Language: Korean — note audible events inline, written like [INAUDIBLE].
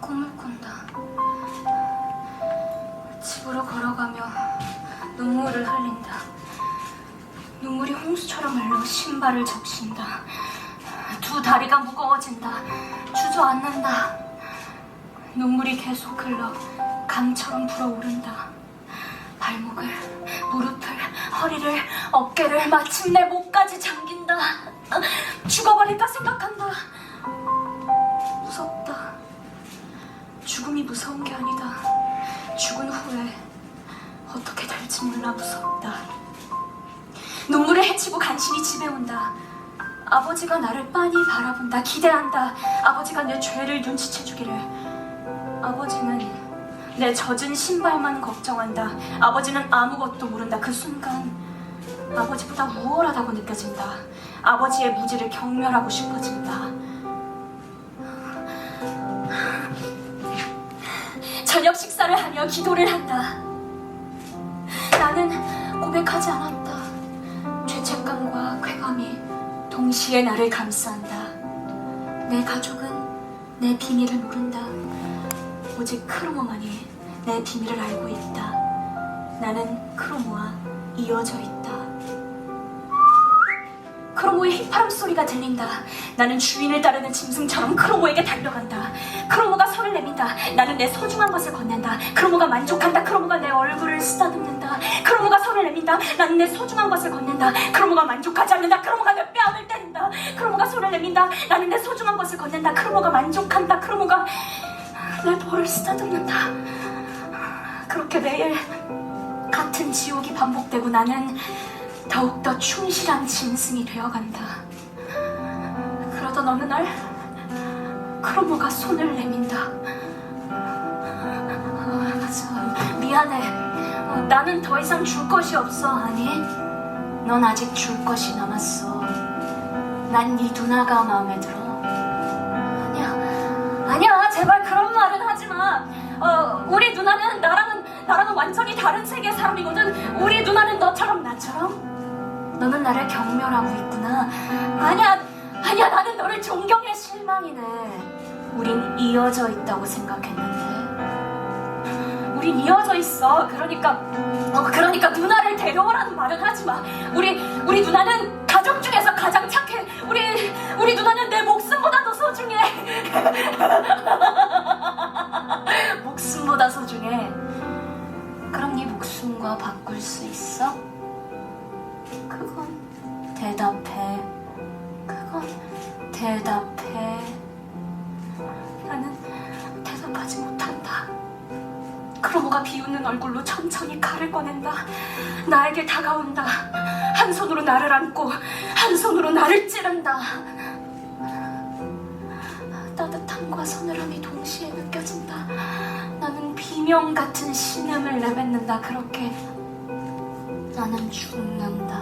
꿈을 꾼다. 집으로 걸어가며 눈물을 흘린다. 눈물이 홍수처럼 흘러 신발을 적신다. 두 다리가 무거워진다. 주저앉는다. 눈물이 계속 흘러 강처럼 불어오른다. 발목을, 무릎을, 허리를, 어깨를 마침내 목까지 잠긴다. 죽어버릴까 생각한다. 될지 몰라 무섭다. 눈물을 헤치고 간신히 집에 온다. 아버지가 나를 빤히 바라본다. 기대한다. 아버지가 내 죄를 눈치채 주기를. 아버지는 내 젖은 신발만 걱정한다. 아버지는 아무것도 모른다. 그 순간 아버지보다 우월하다고 느껴진다. 아버지의 무지를 경멸하고 싶어진다. 저녁 식사를 하며 기도를 한다. 고백하지 않았다. 죄책감과 쾌감이 동시에 나를 감싸한다. 내 가족은 내 비밀을 모른다. 오직 크로모만이 내 비밀을 알고 있다. 나는 크로모와 이어져 있다. 크로모의 휘파람 소리가 들린다. 나는 주인을 따르는 짐승처럼 크로모에게 달려간다. 크로모가 손을 내민다. 나는 내 소중한 것을 건넨다. 크로모가 만족한다. 크로모가 내 얼굴을 쓰다듬는다. 크로모가 손을 내민다. 나는 내 소중한 것을 건넨다. 크로모가 만족하지 않는다. 크로모가 내 뺨을 때린다. 크로모가 손을 내민다. 나는 내 소중한 것을 건넨다. 크로모가 만족한다. 크로모가 내 볼을 쓰다듬는다. 그렇게 매일 같은 지옥이 반복되고 나는 더욱더 충실한 짐승이 되어간다. 그러던 어느 날 크로모가 손을 내민다. 아, 저, 미안해. 어, 나는 더 이상 줄 것이 없어. 아니, 넌 아직 줄 것이 남았어. 난 네 누나가 마음에 들어. 아니야, 아니야. 제발 그런 말은 하지 마. 어, 우리 누나는 나랑은 나랑은 완전히 다른 세계 사람이거든. 우리 누나는 너처럼 나처럼. 너는 나를 경멸하고 있구나. 아니야, 아니야, 나는 너를 존경해 실망이네. 우린 이어져 있다고 생각했는데. 우린 이어져 있어. 그러니까, 어, 그러니까 누나를 데려오라는 말은 하지 마. 우리, 우리 누나는 가족 중에서 가장 착해. 우리, 우리 누나는 내 목숨보다 더 소중해. [LAUGHS] 목숨보다 소중해. 그럼 네 목숨과 바꿀 수 있어? 그건 대답해. 그건 대답해. 크로모가 비웃는 얼굴로 천천히 칼을 꺼낸다. 나에게 다가온다. 한 손으로 나를 안고 한 손으로 나를 찌른다. 따뜻함과 서늘함이 동시에 느껴진다. 나는 비명 같은 신음을 내뱉는다. 그렇게 나는 죽는다.